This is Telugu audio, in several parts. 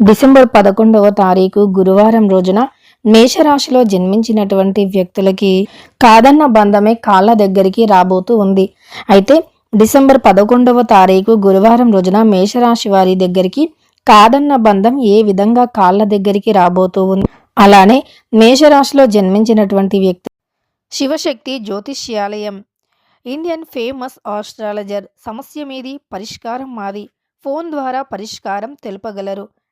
డిసెంబర్ పదకొండవ తారీఖు గురువారం రోజున మేషరాశిలో జన్మించినటువంటి వ్యక్తులకి కాదన్న బంధమే కాళ్ళ దగ్గరికి రాబోతూ ఉంది. అయితే డిసెంబర్ పదకొండవ తారీఖు గురువారం రోజున మేషరాశి వారి దగ్గరికి కాదన్న బంధం ఏ విధంగా కాళ్ళ దగ్గరికి రాబోతూ ఉంది? అలానే మేషరాశిలో జన్మించినటువంటి వ్యక్తి శివశక్తి జ్యోతిష్యాలయం. ఇండియన్ ఫేమస్ ఆస్ట్రాలజర్ సమస్య మీది పరిష్కారం మాది. ఫోన్ ద్వారా పరిష్కారం తెలుపగలరు.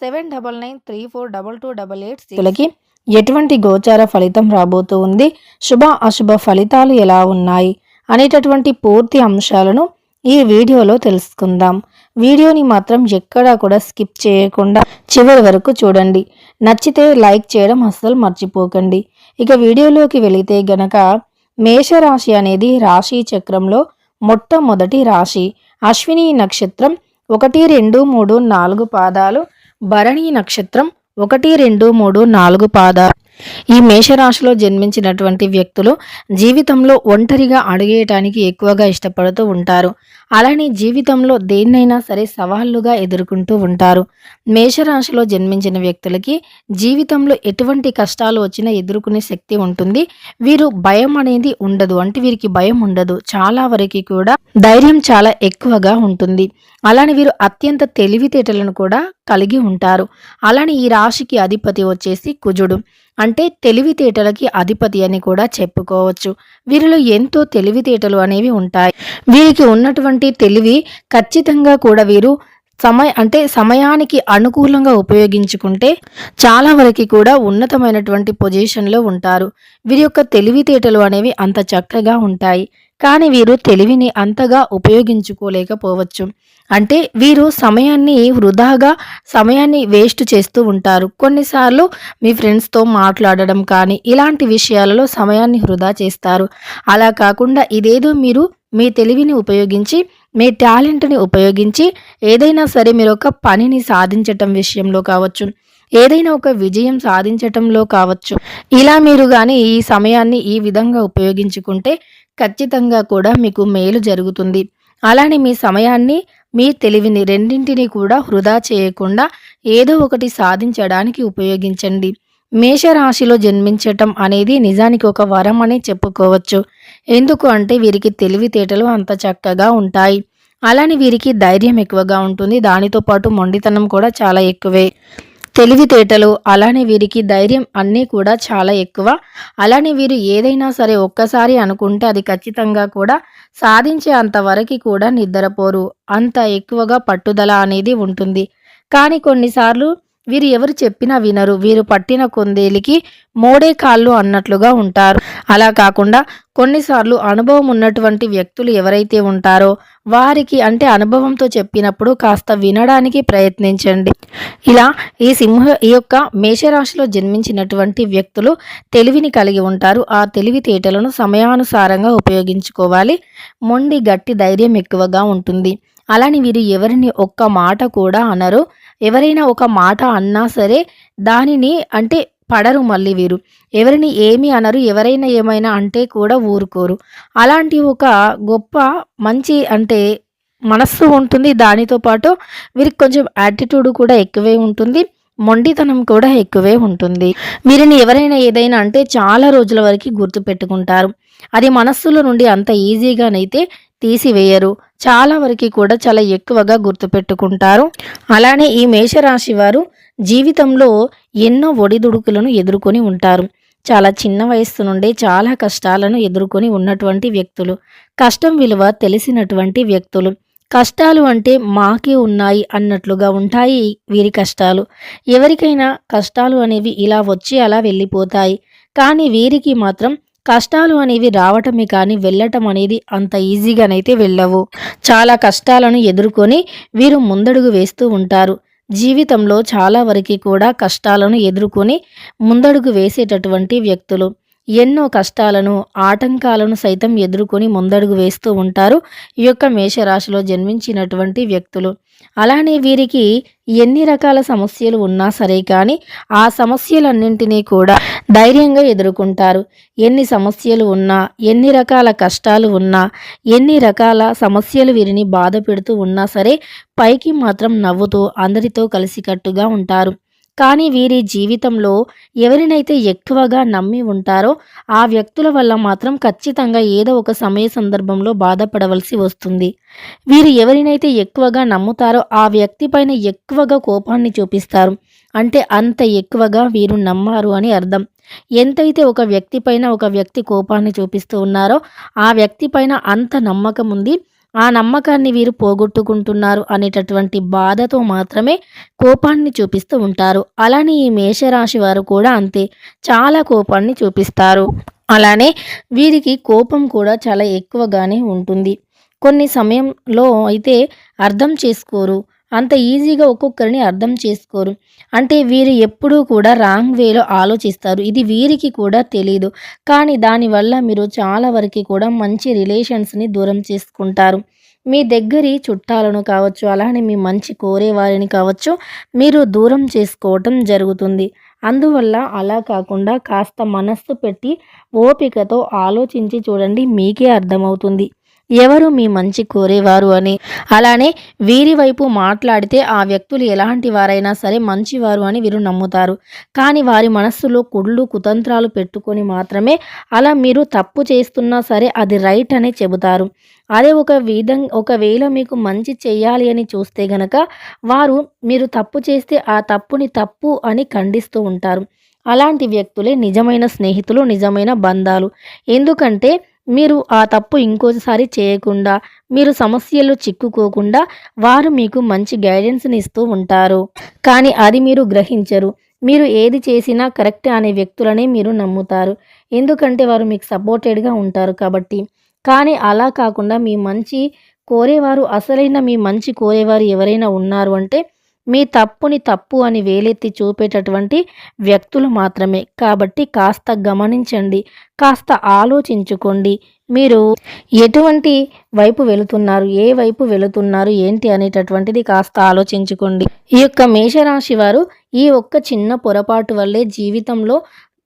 seven double nine three four double two double eight సిక్స్కి ఎటువంటి గోచార ఫలితం రాబోతూ ఉంది? శుభ అశుభ ఫలితాలు ఎలా ఉన్నాయి? అనేటటువంటి పూర్తి అంశాలను ఈ వీడియోలో తెలుసుకుందాం. వీడియోని మాత్రం ఎక్కడా కూడా స్కిప్ చేయకుండా చివరి వరకు చూడండి. నచ్చితే లైక్ చేయడం అస్సలు మర్చిపోకండి. ఇక వీడియోలోకి వెళితే గనక మేషరాశి అనేది రాశి చక్రంలో మొట్టమొదటి రాశి. అశ్విని నక్షత్రం ఒకటి రెండు మూడు నాలుగు పాదాలు భరణి నక్షత్రం ఒకటి రెండు మూడు నాలుగు పాదాలు. ఈ మేషరాశిలో జన్మించినటువంటి వ్యక్తులు జీవితంలో ఒంటరిగా అడిగేయటానికి ఎక్కువగా ఇష్టపడుతూ ఉంటారు. అలానే జీవితంలో దేన్నైనా సరే సవాళ్ళుగా ఎదుర్కొంటూ ఉంటారు. మేషరాశిలో జన్మించిన వ్యక్తులకి జీవితంలో ఎటువంటి కష్టాలు వచ్చినా ఎదుర్కొనే శక్తి ఉంటుంది. వీరు భయం అనేది ఉండదు. అంటే వీరికి భయం ఉండదు. చాలా వరకు కూడా ధైర్యం చాలా ఎక్కువగా ఉంటుంది. అలానే వీరు అత్యంత తెలివితేటలను కూడా కలిగి ఉంటారు. అలానే ఈ రాశికి అధిపతి వచ్చేసి కుజుడు. అంటే తెలివితేటలకి అధిపతి అని కూడా చెప్పుకోవచ్చు. వీరిలో ఎంతో తెలివితేటలు అనేవి ఉంటాయి. వీరికి ఉన్నటువంటి తెలివి ఖచ్చితంగా కూడా వీరు సమయ అంటే సమయానికి అనుకూలంగా ఉపయోగించుకుంటే చాలా వరకు కూడా ఉన్నతమైనటువంటి పొజిషన్లో ఉంటారు. వీరి యొక్క తెలివితేటలు అనేవి అంత చక్కగా ఉంటాయి. కానీ వీరు తెలివిని అంతగా ఉపయోగించుకోలేకపోవచ్చు. అంటే వీరు సమయాన్ని వృధాగా సమయాన్ని వేస్ట్ చేస్తూ ఉంటారు. కొన్నిసార్లు మీ ఫ్రెండ్స్తో మాట్లాడడం కానీ ఇలాంటి విషయాలలో సమయాన్ని వృధా చేస్తారు. అలా కాకుండా ఇదేదో మీరు మీ తెలివిని ఉపయోగించి మీ టాలెంట్ని ఉపయోగించి ఏదైనా సరే మీరు ఒక పనిని సాధించటం విషయంలో కావచ్చు ఏదైనా ఒక విజయం సాధించటంలో కావచ్చు. ఇలా మీరు కానీ ఈ సమయాన్ని ఈ విధంగా ఉపయోగించుకుంటే ఖచ్చితంగా కూడా మీకు మేలు జరుగుతుంది. అలానే మీ సమయాన్ని మీ తెలివిని రెండింటిని కూడా వృధా చేయకుండా ఏదో ఒకటి సాధించడానికి ఉపయోగించండి. మేషరాశిలో జన్మించటం అనేది నిజానికి ఒక వరం అని చెప్పుకోవచ్చు. ఎందుకు అంటే వీరికి తెలివితేటలు అంత చక్కగా ఉంటాయి. అలానే వీరికి ధైర్యం ఎక్కువగా ఉంటుంది. దానితో పాటు మొండితనం కూడా చాలా ఎక్కువే. తెలివితేటలు అలానే వీరికి ధైర్యం అన్నీ కూడా చాలా ఎక్కువ. అలానే వీరు ఏదైనా సరే ఒక్కసారి అనుకుంటే అది ఖచ్చితంగా కూడా సాధించే అంతవరకు కూడా నిద్రపోరు. అంత ఎక్కువగా పట్టుదల అనేది ఉంటుంది. కానీ కొన్నిసార్లు వీరు ఎవరు చెప్పినా వినరు. వీరు పట్టిన కొందేలికి మోడే కాళ్ళు అన్నట్లుగా ఉంటారు. అలా కాకుండా కొన్నిసార్లు అనుభవం ఉన్నటువంటి వ్యక్తులు ఎవరైతే ఉంటారో వారికి అంటే అనుభవంతో చెప్పినప్పుడు కాస్త వినడానికి ప్రయత్నించండి. ఇలా ఈ సింహ ఈ యొక్క మేషరాశిలో జన్మించినటువంటి వ్యక్తులు తెలివిని కలిగి ఉంటారు. ఆ తెలివితేటలను సమయానుసారంగా ఉపయోగించుకోవాలి. మొండి గట్టి ధైర్యం ఎక్కువగా ఉంటుంది. అలాని వీరు ఎవరిని ఒక్క మాట కూడా అనరు. ఎవరైనా ఒక మాట అన్నా సరే దానిని అంటే పడరు మళ్ళీ వీరు. ఎవరిని ఏమి అనరు ఎవరైనా ఏమైనా అంటే కూడా ఊరుకోరు. అలాంటి ఒక గొప్ప మంచి అంటే మనస్సు ఉంటుంది దానితో పాటు వీరికి కొంచెం యాటిట్యూడ్ కూడా ఎక్కువే ఉంటుంది మొండితనం కూడా ఎక్కువే ఉంటుంది. వీరిని ఎవరైనా ఏదైనా అంటే చాలా రోజుల వరకు గుర్తు పెట్టుకుంటారు అది మనస్సులో నుండి అంత ఈజీగానైతే తీసివేయరు. చాలా వరకు కూడా చాలా ఎక్కువగా గుర్తుపెట్టుకుంటారు. అలానే ఈ మేషరాశి వారు జీవితంలో ఎన్నో ఒడిదుడుకులను ఎదుర్కొని ఉంటారు. చాలా చిన్న వయస్సు నుండే చాలా కష్టాలను ఎదుర్కొని ఉన్నటువంటి వ్యక్తులు. కష్టం విలువ తెలిసినటువంటి వ్యక్తులు. కష్టాలు అంటే మాకే ఉన్నాయి అన్నట్లుగా ఉంటాయి వీరి కష్టాలు. ఎవరికైనా కష్టాలు అనేవి ఇలా వచ్చి అలా వెళ్ళిపోతాయి. కానీ వీరికి మాత్రం కష్టాలు అనేవి రావటమే కానీ వెళ్ళటం అనేది అంత ఈజీగానైతే వెళ్ళవు. చాలా కష్టాలను ఎదుర్కొని వీరు ముందడుగు వేస్తూ ఉంటారు. జీవితంలో చాలా వరకు కూడా కష్టాలను ఎదుర్కొని ముందడుగు వేసేటటువంటి వ్యక్తులు. ఎన్నో కష్టాలను ఆటంకాలను సైతం ఎదుర్కొని ముందడుగు వేస్తూ ఉంటారు ఈ యొక్క మేషరాశిలో జన్మించినటువంటి వ్యక్తులు. అలానే వీరికి ఎన్ని రకాల సమస్యలు ఉన్నా సరే కానీ ఆ సమస్యలన్నింటినీ కూడా ధైర్యంగా ఎదుర్కొంటారు. ఎన్ని సమస్యలు ఉన్నా ఎన్ని రకాల కష్టాలు ఉన్నా ఎన్ని రకాల సమస్యలు వీరిని బాధ పెడుతూ ఉన్నా సరే పైకి మాత్రం నవ్వుతూ అందరితో కలిసికట్టుగా ఉంటారు. కానీ వీరి జీవితంలో ఎవరినైతే ఎక్కువగా నమ్మి ఉంటారో ఆ వ్యక్తుల వల్ల మాత్రం ఖచ్చితంగా ఏదో ఒక సమయ సందర్భంలో బాధపడవలసి వస్తుంది. వీరు ఎవరినైతే ఎక్కువగా నమ్ముతారో ఆ వ్యక్తి పైన ఎక్కువగా కోపాన్ని చూపిస్తారు. అంటే అంత ఎక్కువగా వీరు నమ్మారు అని అర్థం. ఎంతైతే ఒక వ్యక్తి పైన ఒక వ్యక్తి కోపాన్ని చూపిస్తూ ఉన్నారో ఆ వ్యక్తి పైన అంత నమ్మకం ఉంది ఆ నమ్మకాన్ని వీరు పోగొట్టుకుంటున్నారు అనేటటువంటి బాధతో మాత్రమే కోపాన్ని చూపిస్తూ ఉంటారు. అలానే ఈ మేషరాశి వారు కూడా అంతే చాలా కోపాన్ని చూపిస్తారు. అలానే వీరికి కోపం కూడా చాలా ఎక్కువగానే ఉంటుంది. కొన్ని సమయంలో అయితే అర్థం చేసుకోరు. అంత ఈజీగా ఒక్కొక్కరిని అర్థం చేసుకోరు. అంటే వీరు ఎప్పుడూ కూడా రాంగ్ వేలో ఆలోచిస్తారు. ఇది వీరికి కూడా తెలియదు కానీ దానివల్ల మీరు చాలా వరకు కూడా మంచి రిలేషన్స్ని దూరం చేసుకుంటారు. మీ దగ్గరి చుట్టాలను కావచ్చు అలానే మీ మంచి కోరే వారిని కావచ్చు మీరు దూరం చేసుకోవటం జరుగుతుంది. అందువల్ల అలా కాకుండా కాస్త మనస్సు పెట్టి ఓపికతో ఆలోచించి చూడండి మీకే అర్థమవుతుంది. ఎవరు మీ మంచి కోరేవారు అని. అలానే వీరి వైపు మాట్లాడితే ఆ వ్యక్తులు ఎలాంటి వారైనా సరే మంచివారు అని వీరు నమ్ముతారు. కానీ వారి మనస్సులో కుళ్ళు కుతంత్రాలు పెట్టుకొని మాత్రమే అలా మీరు తప్పు చేస్తున్నా సరే అది రైట్ అని చెబుతారు. అదే ఒక విధం ఒకవేళ మీకు మంచి చేయాలి అని చూస్తే గనక వారు మీరు తప్పు చేస్తే ఆ తప్పుని తప్పు అని ఖండిస్తూ ఉంటారు. అలాంటి వ్యక్తులే నిజమైన స్నేహితులు నిజమైన బంధాలు. ఎందుకంటే మీరు ఆ తప్పు ఇంకోసారి చేయకుండా మీరు సమస్యల్లో చిక్కుకోకుండా వారు మీకు మంచి గైడెన్స్ని ఇస్తూ ఉంటారు. కానీ అది మీరు గ్రహించరు. మీరు ఏది చేసినా కరెక్ట్ అనే వ్యక్తులనే మీరు నమ్ముతారు. ఎందుకంటే వారు మీకు సపోర్టెడ్గా ఉంటారు కాబట్టి. కానీ అలా కాకుండా మీ మంచి కోరేవారు అసలైన మీ మంచి కోరేవారు ఎవరైనా ఉన్నారు అంటే మీ తప్పుని తప్పు అని వేలెత్తి చూపేటటువంటి వ్యక్తులు మాత్రమే. కాబట్టి కాస్త గమనించండి కాస్త ఆలోచించుకోండి. మీరు ఎటువంటి వైపు వెళుతున్నారు ఏ వైపు వెళుతున్నారు ఏంటి అనేటటువంటిది కాస్త ఆలోచించుకోండి. ఈ యొక్క మేషరాశి వారు ఈ ఒక్క చిన్న పొరపాటు వల్లే జీవితంలో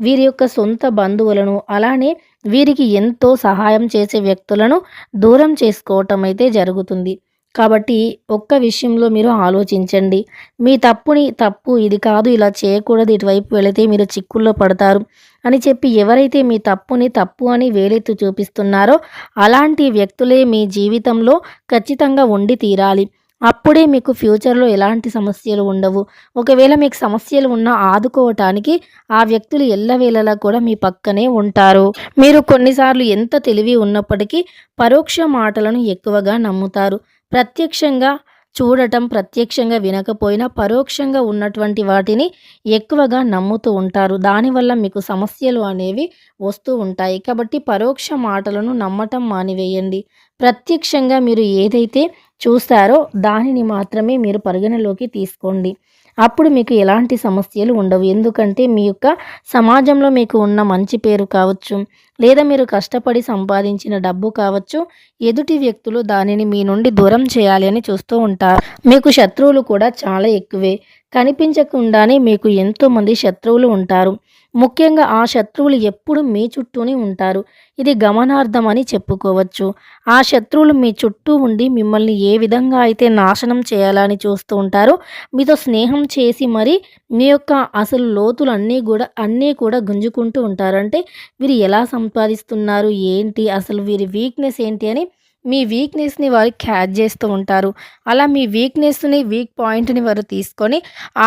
వీరి యొక్క సొంత బంధువులను అలానే వీరికి ఎంతో సహాయం చేసే వ్యక్తులను దూరం చేసుకోవటం అయితే జరుగుతుంది. కాబట్టి ఒక్క విషయంలో మీరు ఆలోచించండి. మీ తప్పుని తప్పు ఇది కాదు ఇలా చేయకూడదు ఇటువైపు వెళితే మీరు చిక్కుల్లో పడతారు అని చెప్పి ఎవరైతే మీ తప్పుని తప్పు అని వేలెత్తు చూపిస్తున్నారో అలాంటి వ్యక్తులే మీ జీవితంలో ఖచ్చితంగా ఉండి తీరాలి. అప్పుడే మీకు ఫ్యూచర్లో ఎలాంటి సమస్యలు ఉండవు. ఒకవేళ మీకు సమస్యలు ఉన్నా ఆదుకోవటానికి ఆ వ్యక్తులు ఎల్లవేళలా కూడా మీ పక్కనే ఉంటారు. మీరు కొన్నిసార్లు ఎంత తెలివి ఉన్నప్పటికీ పరోక్ష మాటలను ఎక్కువగా నమ్ముతారు. ప్రత్యక్షంగా చూడటం ప్రత్యక్షంగా వినకపోయినా పరోక్షంగా ఉన్నటువంటి వాటిని ఎక్కువగా నమ్ముతూ ఉంటారు. దానివల్ల మీకు సమస్యలు అనేవి వస్తూ ఉంటాయి. కాబట్టి పరోక్ష మాటలను నమ్మటం మానివేయండి. ప్రత్యక్షంగా మీరు ఏదైతే చూస్తారో దానిని మాత్రమే మీరు పరిగణలోకి తీసుకోండి. అప్పుడు మీకు ఎలాంటి సమస్యలు ఉండవు. ఎందుకంటే మీ యొక్క సమాజంలో మీకు ఉన్న మంచి పేరు కావచ్చు లేదా మీరు కష్టపడి సంపాదించిన డబ్బు కావచ్చు ఎదుటి వ్యక్తులు దానిని మీ నుండి దూరం చేయాలి అని చూస్తూ ఉంటారు. మీకు శత్రువులు కూడా చాలా ఎక్కువే. కనిపించకుండానే మీకు ఎంతోమంది శత్రువులు ఉంటారు. ముఖ్యంగా ఆ శత్రువులు ఎప్పుడు మీ చుట్టూనే ఉంటారు. ఇది గమనార్థమని చెప్పుకోవచ్చు. ఆ శత్రువులు మీ చుట్టూ ఉండి మిమ్మల్ని ఏ విధంగా అయితే నాశనం చేయాలని చూస్తూ ఉంటారో మీతో స్నేహం చేసి మరి మీ యొక్క అసలు లోతులు అన్నీ కూడా అన్నీ కూడా గుంజుకుంటూ ఉంటారు. అంటే వీరు ఎలా సంపాదిస్తున్నారు ఏంటి అసలు వీరి వీక్నెస్ ఏంటి అని మీ వీక్నెస్ని వారు క్యాచ్ చేస్తూ ఉంటారు. అలా మీ వీక్నెస్ని వీక్ పాయింట్ని వారు తీసుకొని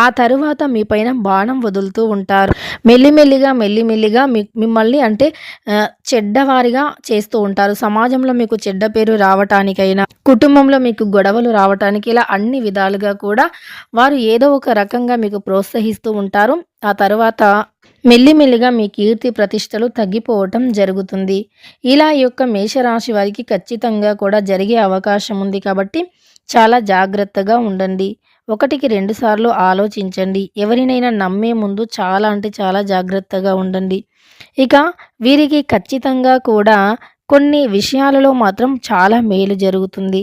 ఆ తరువాత మీ పైన బాణం వదులుతూ ఉంటారు. మెల్లిమెల్లిగా మెల్లిమెల్లిగా మీ మిమ్మల్ని అంటే చెడ్డవారిగా చేస్తూ ఉంటారు. సమాజంలో మీకు చెడ్డ పేరు రావటానికైనా కుటుంబంలో మీకు గొడవలు రావటానికి ఇలా అన్ని విధాలుగా కూడా వారు ఏదో ఒక రకంగా మీకు ప్రోత్సహిస్తూ ఉంటారు. ఆ తర్వాత మెల్లిమెల్లిగా మీ కీర్తి ప్రతిష్టలు తగ్గిపోవటం జరుగుతుంది. ఇలా ఈ యొక్క మేషరాశి వారికి ఖచ్చితంగా కూడా జరిగే అవకాశం ఉంది కాబట్టి చాలా జాగ్రత్తగా ఉండండి. ఒకటికి రెండుసార్లు ఆలోచించండి. ఎవరినైనా నమ్మే ముందు చాలా అంటే చాలా జాగ్రత్తగా ఉండండి. ఇక వీరికి ఖచ్చితంగా కూడా కొన్ని విషయాలలో మాత్రం చాలా మేలు జరుగుతుంది.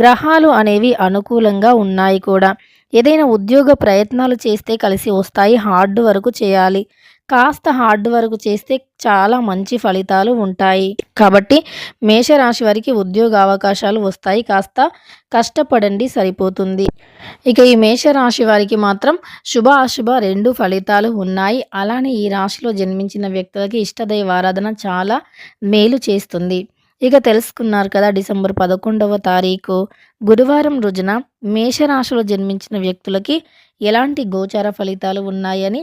గ్రహాలు అనేవి అనుకూలంగా ఉన్నాయి కూడా. ఏదైనా ఉద్యోగ ప్రయత్నాలు చేస్తే కలిసి వస్తాయి. హార్డ్ వరకు చేయాలి. కాస్త హార్డ్ వర్క్ చేస్తే చాలా మంచి ఫలితాలు ఉంటాయి. కాబట్టి మేషరాశి వారికి ఉద్యోగ అవకాశాలు వస్తాయి. కాస్త కష్టపడండి సరిపోతుంది. ఇక ఈ మేషరాశి వారికి మాత్రం శుభ అశుభ రెండు ఫలితాలు ఉన్నాయి. అలానే ఈ రాశిలో జన్మించిన వ్యక్తులకి ఇష్టదైవ ఆరాధన చాలా మేలు చేస్తుంది. ఇక తెలుసుకున్నారు కదా డిసెంబర్ పదకొండవ తారీఖు గురువారం రోజున మేషరాశిలో జన్మించిన వ్యక్తులకి ఎలాంటి గోచార ఫలితాలు ఉన్నాయని